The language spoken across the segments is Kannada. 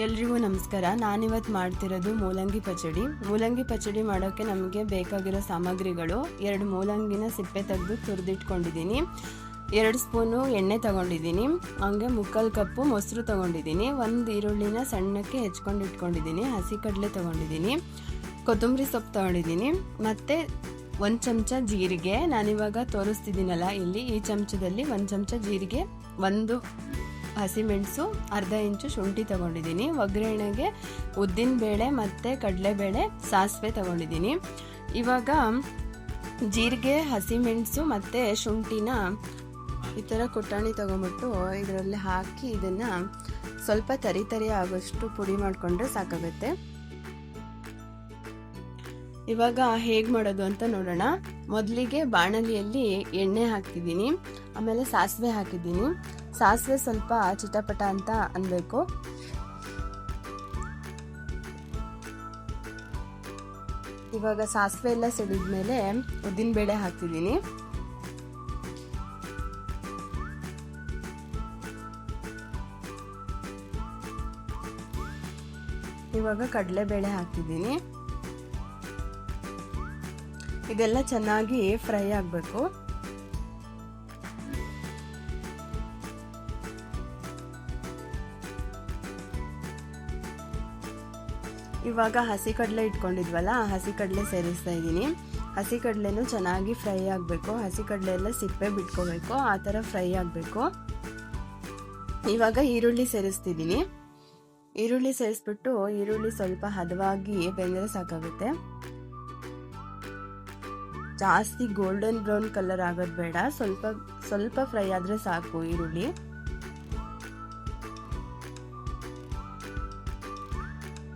ಎಲ್ರಿಗೂ ನಮಸ್ಕಾರ. ನಾನಿವತ್ತು ಮಾಡ್ತಿರೋದು ಮೂಲಂಗಿ ಪಚಡಿ. ಮೂಲಂಗಿ ಪಚಡಿ ಮಾಡೋಕ್ಕೆ ನಮಗೆ ಬೇಕಾಗಿರೋ ಸಾಮಗ್ರಿಗಳು ಎರಡು ಮೂಲಂಗಿನ ಸಿಪ್ಪೆ ತೆಗೆದು ತುರಿದಿಟ್ಕೊಂಡಿದ್ದೀನಿ. ಎರಡು ಸ್ಪೂನು ಎಣ್ಣೆ ತಗೊಂಡಿದ್ದೀನಿ. ಹಂಗೆ ಮುಕ್ಕಾಲು ಕಪ್ಪು ಮೊಸರು ತಗೊಂಡಿದ್ದೀನಿ. ಒಂದು ಈರುಳ್ಳಿನ ಸಣ್ಣಕ್ಕೆ ಹೆಚ್ಕೊಂಡು ಇಟ್ಕೊಂಡಿದ್ದೀನಿ. ಹಸಿ ಕಡಲೆ ತಗೊಂಡಿದ್ದೀನಿ. ಕೊತ್ತಂಬರಿ ಸೊಪ್ಪು ತಗೊಂಡಿದ್ದೀನಿ. ಮತ್ತು ಒಂದು ಚಮಚ ಜೀರಿಗೆ. ನಾನಿವಾಗ ತೋರಿಸ್ತಿದ್ದೀನಲ್ಲ ಇಲ್ಲಿ. ಈ ಚಮಚದಲ್ಲಿ ಒಂದು ಚಮಚ ಜೀರಿಗೆ, ಒಂದು ಹಸಿಮೆಣಸು ಅರ್ಧ ಇಂಚು ಶುಂಠಿ ತಗೊಂಡಿದ್ದೀನಿ. ಒಗ್ಗರಣೆಗೆ ಉದ್ದಿನ ಬೇಳೆ ಮತ್ತು ಕಡಲೆಬೇಳೆ ಸಾಸಿವೆ ತಗೊಂಡಿದ್ದೀನಿ. ಇವಾಗ ಜೀರಿಗೆ ಹಸಿಮೆಣಸು ಮತ್ತು ಶುಂಠಿನ ಈ ಥರ ಕುಟ್ಟಾಣಿ ತೊಗೊಂಬಿಟ್ಟು ಇದರಲ್ಲಿ ಹಾಕಿ ಇದನ್ನು ಸ್ವಲ್ಪ ತರಿ ತರಿ ಆಗೋಷ್ಟು ಪುಡಿ ಮಾಡಿಕೊಂಡ್ರೆ ಸಾಕಾಗುತ್ತೆ. ಇವಾಗ ಹೇಗೆ ಮಾಡೋದು ಅಂತ ನೋಡೋಣ. ಮೊದಲಿಗೆ ಬಾಣಲಿಯಲ್ಲಿ ಎಣ್ಣೆ ಹಾಕ್ತಿದ್ದೀನಿ, ಆಮೇಲೆ ಸಾಸಿವೆ ಹಾಕಿದ್ದೀನಿ. ಸಾಸಿವೆ ಸ್ವಲ್ಪ ಚಿಟಪಟ ಅಂತ ಅನ್ಬೇಕು. ಇವಾಗ ಸಾಸಿವೆ ಎಲ್ಲ ಸಿಡಿದ್ಮೇಲೆ ಉದ್ದಿನ ಬೇಳೆ ಹಾಕ್ತಿದ್ದೀನಿ. ಇವಾಗ ಕಡಲೆಬೇಳೆ ಹಾಕ್ತಿದ್ದೀನಿ. ಇದೆಲ್ಲ ಚೆನ್ನಾಗಿ ಫ್ರೈ ಆಗಬೇಕು. ಇವಾಗ ಹಸಿ ಕಡಲೆ ಇಟ್ಕೊಂಡಿದ್ವಲ್ಲ, ಆ ಹಸಿ ಕಡಲೆ ಸೇರಿಸ್ತಾ ಇದ್ದೀನಿ. ಹಸಿ ಕಡಲೆನೂ ಚೆನ್ನಾಗಿ ಫ್ರೈ ಆಗಬೇಕು. ಹಸಿ ಕಡಲೆ ಎಲ್ಲ ಸಿಪ್ಪೆ ಬಿಟ್ಕೋಬೇಕು, ಆ ಥರ ಫ್ರೈ ಆಗಬೇಕು. ಇವಾಗ ಈರುಳ್ಳಿ ಸೇರಿಸ್ತಿದ್ದೀನಿ. ಈರುಳ್ಳಿ ಸೇರಿಸ್ಬಿಟ್ಟು ಈರುಳ್ಳಿ ಸ್ವಲ್ಪ ಹದವಾಗಿ ಬೆಂದರೆ ಸಾಕಾಗುತ್ತೆ. ಜಾಸ್ತಿ ಗೋಲ್ಡನ್ ಬ್ರೌನ್ ಕಲರ್ ಆಗೋದು ಬೇಡ. ಸ್ವಲ್ಪ ಸ್ವಲ್ಪ ಫ್ರೈ ಆದರೆ ಸಾಕು ಈರುಳ್ಳಿ.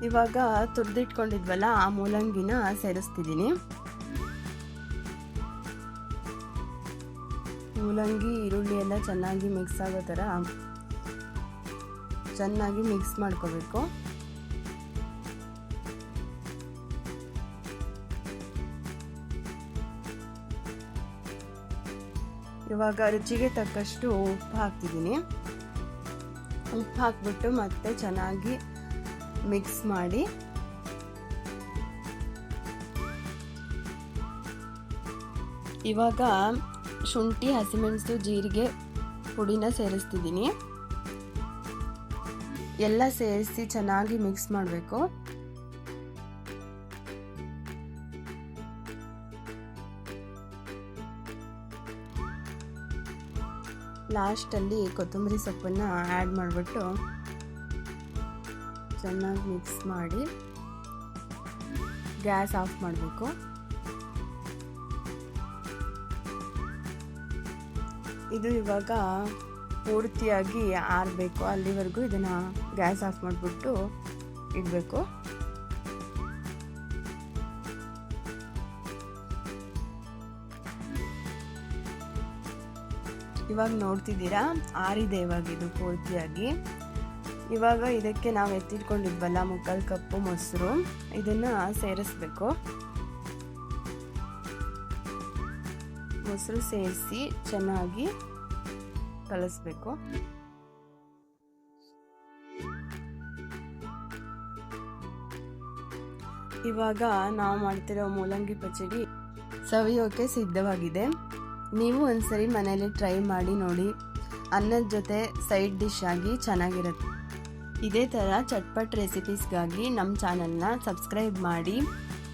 ಇವಾಗ ತುರ್ದಿಟ್ಕೊಂಡಿದ್ವಲ್ಲ, ಆ ಮೂಲಂಗಿನ ಸೇರಿಸ್ತಿದ್ದೀನಿ ಮೂಲಂಗಿ, ಈರುಳ್ಳಿ ಎಲ್ಲ ಚೆನ್ನಾಗಿ ಮಿಕ್ಸ್ ಆಗೋ ಥರ, ಚೆನ್ನಾಗಿ ಮಿಕ್ಸ್ ಮಾಡ್ಕೋಬೇಕು. ಇವಾಗ ರುಚಿಗೆ ತಕ್ಕಷ್ಟು ಉಪ್ಪು ಹಾಕ್ತಿದ್ದೀನಿ. ಉಪ್ಪು ಹಾಕ್ಬಿಟ್ಟು ಮತ್ತೆ ಚೆನ್ನಾಗಿ ಮಿಕ್ಸ್ ಮಾಡಿ. ಇವಾಗ ಶುಂಠಿ, ಹಸಿಮೆಣಸು, ಜೀರಿಗೆ ಪುಡಿನ ಸೇರಿಸ್ತಿದ್ದೀನಿ. ಎಲ್ಲ ಸೇರಿಸಿ ಚೆನ್ನಾಗಿ ಮಿಕ್ಸ್ ಮಾಡಬೇಕು. ಲಾಸ್ಟಲ್ಲಿ ಕೊತ್ತಂಬರಿ ಸೊಪ್ಪನ್ನು ಆ್ಯಡ್ ಮಾಡಿಬಿಟ್ಟು ಚೆನ್ನಾಗಿ ಮಿಕ್ಸ್ ಮಾಡಿ ಗ್ಯಾಸ್ ಆಫ್ ಮಾಡಬೇಕು. ಇದು ಇವಾಗ ಪೂರ್ತಿಯಾಗಿ ಆರಬೇಕು. ಅಲ್ಲಿವರೆಗೂ ಇದನ್ನು ಗ್ಯಾಸ್ ಆಫ್ ಮಾಡಿಬಿಟ್ಟು ಇಡಬೇಕು. ಇವಾಗ ನೋಡ್ತಿದ್ದೀರಾ? ಆರಿದೆ ಇವಾಗ ಇದು ಪೂರ್ತಿಯಾಗಿ. ಇವಾಗ ಇದಕ್ಕೆ ನಾವು ಎತ್ತಿಟ್ಕೊಂಡಿದ್ವಲ್ಲ ಮುಕ್ಕಾಲು ಕಪ್ಪು ಮೊಸರು. ಇದನ್ನು ಸೇರಿಸ್ಬೇಕು. ಮೊಸರು ಸೇರಿಸಿ ಚೆನ್ನಾಗಿ ಕಲಿಸ್ಬೇಕು. ಇವಾಗ ನಾವು ಮಾಡ್ತಿರೋ ಮೂಲಂಗಿ ಪಚಡಿ ಸವಿಯೋಕೆ ಸಿದ್ಧವಾಗಿದೆ. ನೀವು ಒಂದ್ಸರಿ ಮನೇಲಿ ಟ್ರೈ ಮಾಡಿ ನೋಡಿ. ಅನ್ನದ ಜೊತೆ ಸೈಡ್ ಡಿಶ್ ಆಗಿ ಚೆನ್ನಾಗಿರುತ್ತೆ. ಇದೇ ಥರ ಚಟ್ಪಟ್ ರೆಸಿಪೀಸ್ಗಾಗಿ ನಮ್ಮ ಚಾನಲ್ನ ಸಬ್ಸ್ಕ್ರೈಬ್ ಮಾಡಿ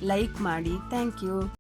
ಲೈಕ್ ಮಾಡಿ. Thank you